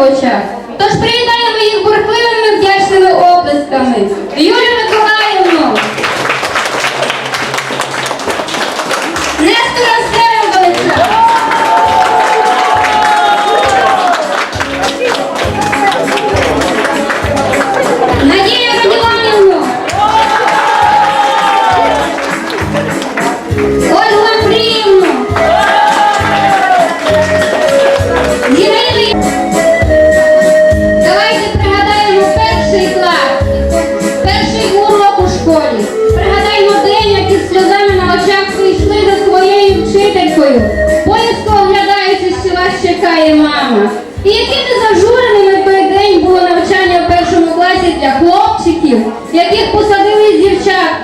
очах. Тож привітаємо їх бурхливими вдячними оплесками. Юлію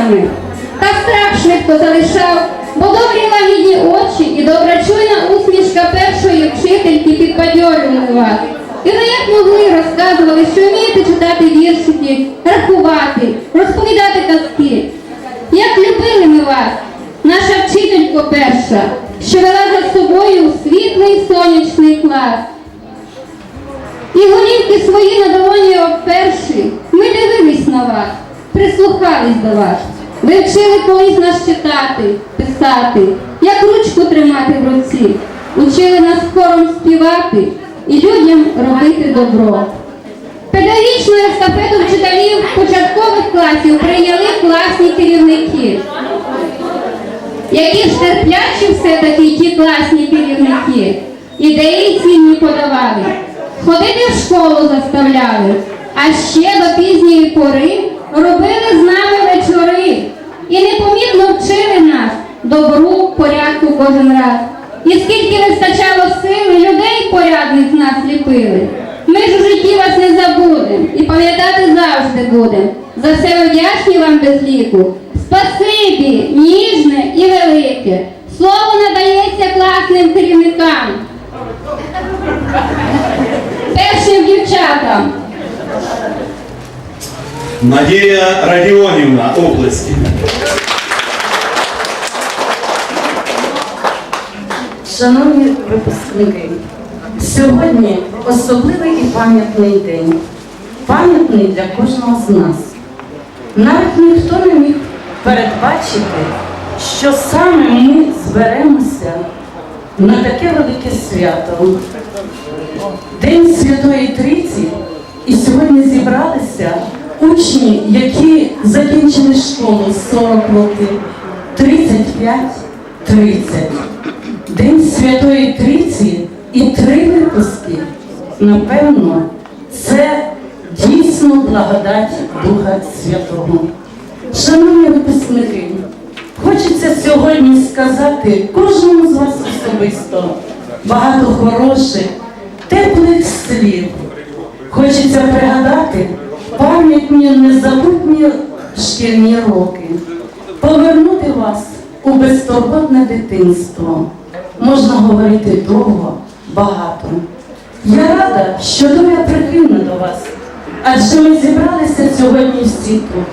дівчатками. Та страх швидко залишав, бо добрі лагідні очі і доброчуйна усмішка першої вчительки підбадьорювали вас. І ви як могли розказували, що вмієте читати віршики, рахувати, розповідати казки. Як любили ми вас, наша вчителько перша, що вела за собою світлий сонячний клас. І голівки свої на долоні обперши, ми дивились на вас, прислухались до вас. Ви вчили колись нас читати, писати, як ручку тримати в руці, учили нас хором співати і людям робити добро. Педагогічну естафету вчителів початкових класів прийняли класні керівники. Які ж терплячі все-таки ті класні керівники, ідеї цінні подавали, ходити в школу заставляли, а ще до пізньої пори робили з нами вечори і непомітно вчили нас добру, порядку кожен раз. І скільки вистачало сили, людей порядних нас ліпили. Ми ж у житті вас не забудемо і пам'ятати завжди будемо. За все вдячні вам без ліку. Спасибі, ніжне і велике. Слово надається класним керівникам. Першим дівчатам. Надія Радіонівна, області. Шановні випускники, сьогодні особливий і пам'ятний день. Пам'ятний для кожного з нас. Навіть ніхто не міг передбачити, що саме ми зберемося на таке велике свято. День Святої Трійці, і сьогодні зібралися учні, які закінчили школу 40 років, 35, 30. День Святої Трійці і три випуски, напевно, це дійсно благодать Духа Святого. Шановні випускники, хочеться сьогодні сказати кожному з вас особисто багато хороших, теплих слів. Хочеться пригадати пам'ятні незабутні шкільні роки, повернути вас у безтурботне дитинство. Можна говорити довго, багато. Я рада, що доля прихильна до вас, адже ми зібралися сьогодні всі тут.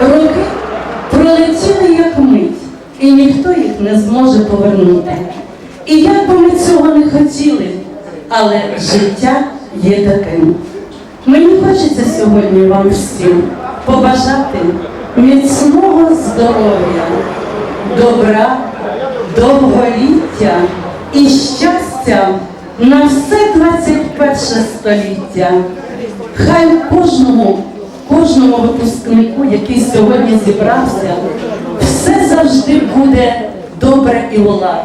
Роки пролетіли як мить, і ніхто їх не зможе повернути. І як би ми цього не хотіли, але життя є таким. Мені хочеться сьогодні вам всім побажати міцного здоров'я, добра, довголіття і щастя на все 21 століття. Хай кожному, кожному випускнику, який сьогодні зібрався, все завжди буде добре і лад.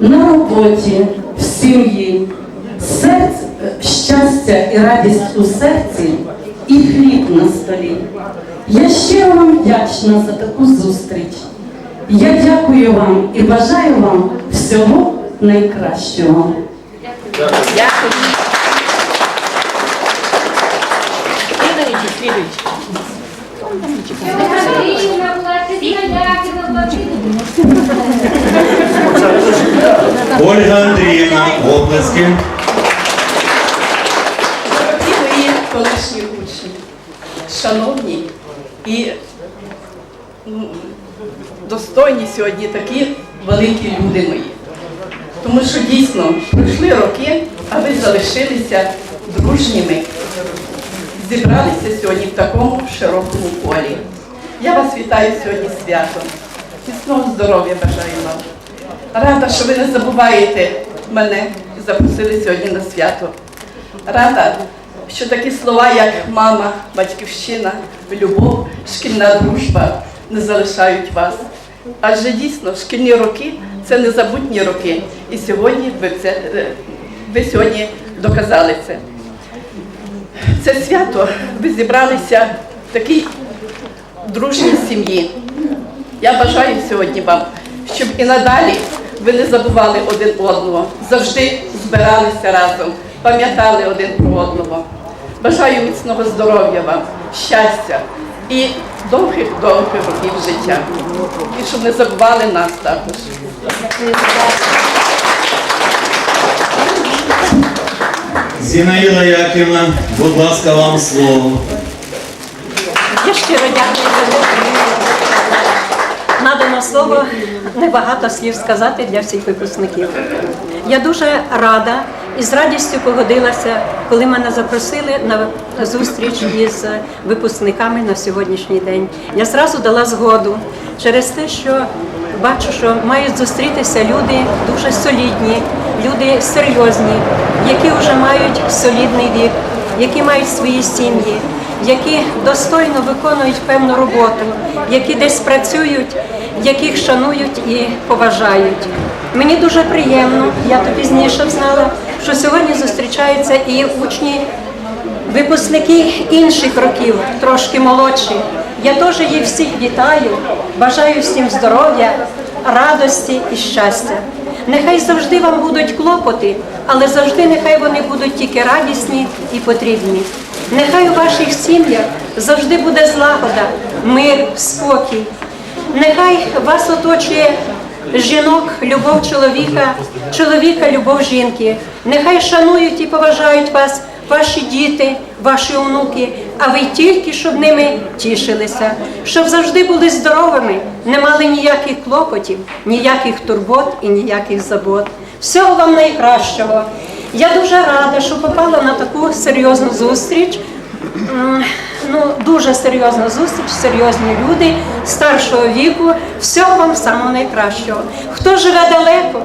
На роботі, в сім'ї, серце, щастя і радість у серці і хліб на столі. Я щиро вам вдячна за таку зустріч. Я дякую вам і бажаю вам всього найкращого. Яківна, Ольга Андріївна, обласки. Учні, шановні і м, достойні сьогодні такі великі люди мої. Тому що дійсно пройшли роки, а ви залишилися дружніми, зібралися сьогодні в такому широкому полі. Я вас вітаю сьогодні святом. Міцного здоров'я бажаю вам. Рада, що ви не забуваєте мене і запросили сьогодні на свято. Рада, що такі слова, як мама, батьківщина, любов, шкільна дружба не залишають вас. Адже дійсно шкільні роки це незабутні роки. І сьогодні ви, це, е, ви сьогодні доказали це. Це свято ви зібралися в такій дружній сім'ї. Я бажаю сьогодні вам, щоб і надалі ви не забували один одного, завжди збиралися разом, пам'ятали один про одного. Бажаю міцного здоров'я вам, щастя і довгих-довгих років життя. І щоб не забували нас також. Зінаїда Яківна, будь ласка, вам слово. Я щиро дякую за надане слово. Небагато слів сказати для всіх випускників. Я дуже рада і з радістю погодилася, коли мене запросили на зустріч із випускниками на сьогоднішній день. Я зразу дала згоду через те, що бачу, що мають зустрітися люди дуже солідні, люди серйозні, які вже мають солідний вік, які мають свої сім'ї які достойно виконують певну роботу, які десь працюють, яких шанують і поважають. Мені дуже приємно, я то пізніше знала, що сьогодні зустрічаються і учні, випускники інших років, трошки молодші. Я теж їх всіх вітаю, бажаю всім здоров'я, радості і щастя. Нехай завжди вам будуть клопоти, але завжди нехай вони будуть тільки радісні і потрібні. Нехай у ваших сім'ях завжди буде злагода, мир, спокій. Нехай вас оточує жінок, любов чоловіка, чоловіка, любов жінки. Нехай шанують і поважають вас ваші діти, ваші онуки, а ви тільки щоб ними тішилися, щоб завжди були здоровими, не мали ніяких клопотів, ніяких турбот і ніяких забот. Всього вам найкращого. Я дуже рада, що попала на таку серйозну зустріч. Ну, дуже серйозна зустріч, серйозні люди старшого віку. Всього вам самого найкращого. Хто живе далеко,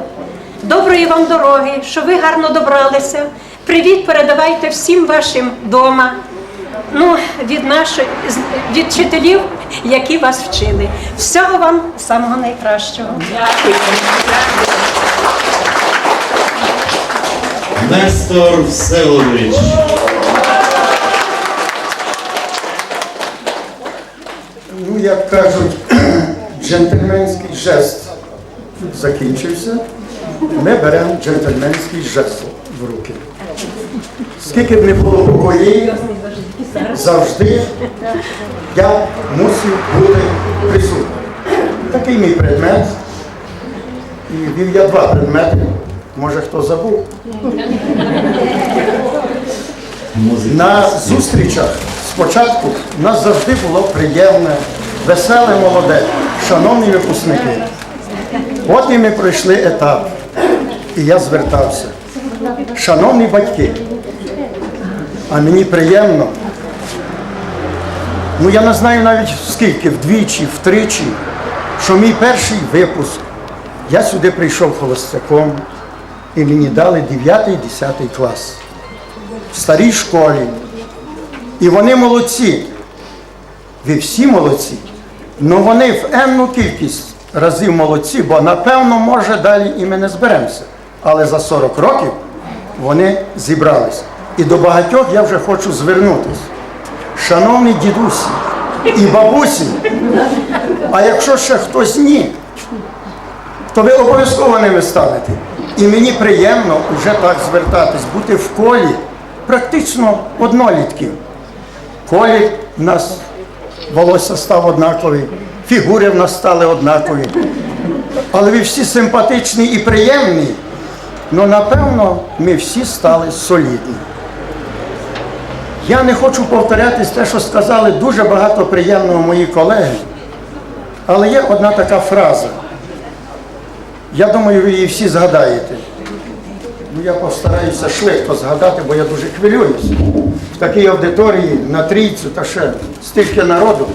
доброї вам дороги, що ви гарно добралися. Привіт передавайте всім вашим дома. Ну, від наших від вчителів, які вас вчили. Всього вам самого найкращого. Нестор Всеволодович. Як кажуть, джентльменський жест закінчився. Ми беремо джентльменський жест в руки. Скільки б не було покоїв, завжди я мусив бути присутнім. Такий мій предмет. І вів я два предмети. Може хто забув? На зустрічах спочатку нас завжди було приємне, веселе молоде, шановні випускники. От і ми пройшли етап, і я звертався. Шановні батьки, а мені приємно, ну я не знаю навіть скільки, вдвічі, втричі, що мій перший випуск, я сюди прийшов холостяком, і мені дали 9-10 клас в старій школі. І вони молодці. Ви всі молодці. Ну вони в енну кількість разів молодці, бо напевно, може, далі і ми не зберемося. Але за 40 років вони зібрались. І до багатьох я вже хочу звернутися. Шановні дідусі і бабусі, а якщо ще хтось ні, то ви обов'язково ними станете. І мені приємно вже так звертатись, бути в колі практично однолітків. Колі в нас волосся став однаковий, фігури в нас стали однакові. Але ви всі симпатичні і приємні, але напевно ми всі стали солідні. Я не хочу повторятись те, що сказали дуже багато приємного мої колеги, але є одна така фраза. Я думаю, ви її всі згадаєте. Ну, я постараюся швидко згадати, бо я дуже хвилююся. В такій аудиторії на трійцю та ще стільки народу.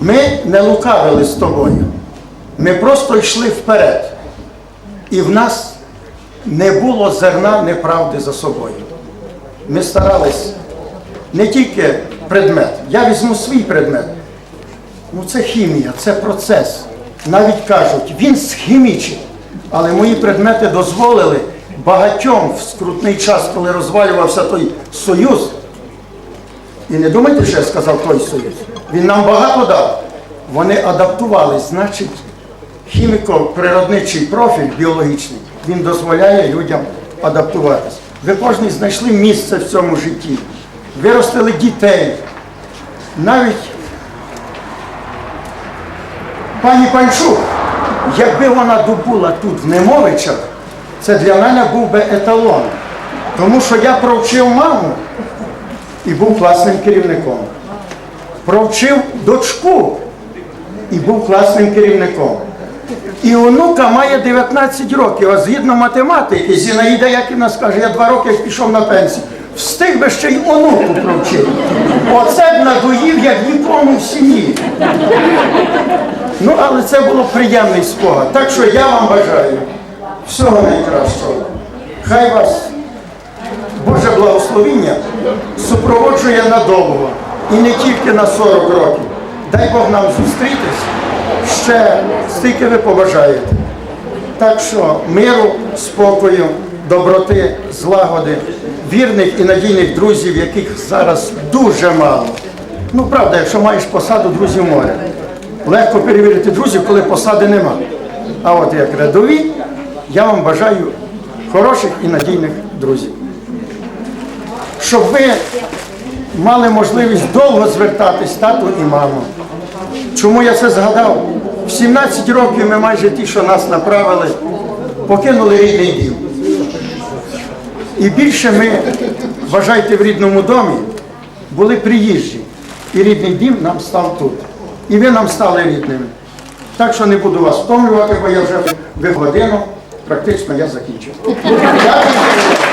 Ми не лукавили з тобою. Ми просто йшли вперед. І в нас не було зерна неправди за собою. Ми старались не тільки предмет. Я візьму свій предмет. Ну це хімія, це процес. Навіть кажуть, він схімічить. Але мої предмети дозволили багатьом в скрутний час, коли розвалювався той союз. І не думайте, що я сказав той союз. Він нам багато дав. Вони адаптувались, значить, хіміко-природничий профіль біологічний, він дозволяє людям адаптуватись. Ви кожен знайшли місце в цьому житті, виростили дітей. Навіть пані Панчук, якби вона добула тут в Немовичах, це для мене був би еталон. Тому що я провчив маму і був класним керівником. Провчив дочку і був класним керівником. І онука має 19 років, а згідно математики, Зінаїда Яківна скаже, я два роки пішов на пенсію. Встиг би ще й онуку провчити. Оце б надоїв, як нікому в сім'ї. Ну, але це було приємний спогад. Так що я вам бажаю всього найкращого. Хай вас Боже благословіння супроводжує надовго і не тільки на 40 років. Дай Бог нам зустрітись ще стільки ви побажаєте. Так що миру, спокою, доброти, злагоди, вірних і надійних друзів, яких зараз дуже мало. Ну, правда, якщо маєш посаду, друзів море. Легко перевірити друзів, коли посади нема. А от як рядові, я вам бажаю хороших і надійних друзів. Щоб ви мали можливість довго звертатись, тату і маму. Чому я це згадав? В 17 років ми майже ті, що нас направили, покинули рідний дім. І більше ми, вважайте, в рідному домі були приїжджі. І рідний дім нам став тут. І ви нам стали рідними. Так що не буду вас втомлювати, бо я вже в годину практично я закінчив.